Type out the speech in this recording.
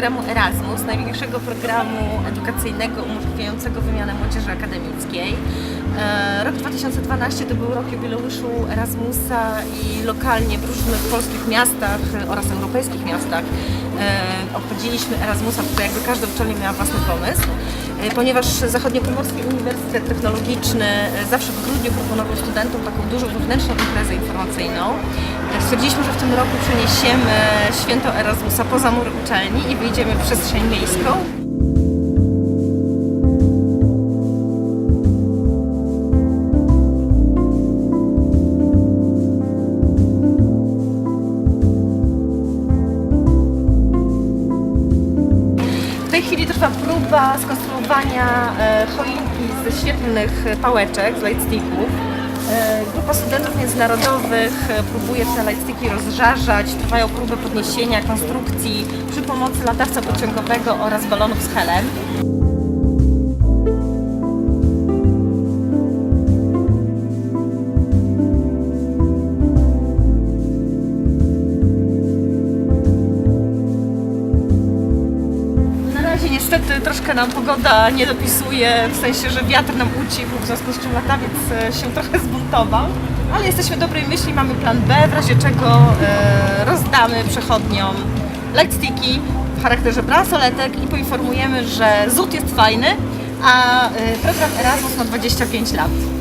programu Erasmus, największego programu edukacyjnego umożliwiającego wymianę młodzieży akademickiej. E, Rok 2012 to był rok jubileuszu Erasmusa i lokalnie w różnych polskich miastach oraz europejskich miastach e, obchodziliśmy Erasmusa, bo jakby każda uczelnia miała własny pomysł. E, Ponieważ Zachodniopomorski Uniwersytet Technologiczny e, zawsze w grudniu proponował studentom taką dużą wewnętrzną imprezę informacyjną, e, stwierdziliśmy, że w tym roku przeniesiemy święto Erasmusa poza mury uczelni i wyjdziemy w przestrzeń miejską. Tej chwili trwa próba skonstruowania e, choinki ze świetlnych pałeczek, z lightsticków. E, Grupa studentów międzynarodowych e, próbuje te lightsticki rozżarzać. Trwają próby podniesienia konstrukcji przy pomocy latawca pociągowego oraz balonów z helem. Razie niestety troszkę nam pogoda nie dopisuje, w sensie, że wiatr nam ucichł, w związku z czym latawiec e, się trochę zbuntował. Ale jesteśmy dobrej myśli, mamy plan B, w razie czego e, rozdamy przechodniom lightsticki w charakterze bransoletek i poinformujemy, że ZUT jest fajny, a e, program Erasmus ma 25 lat.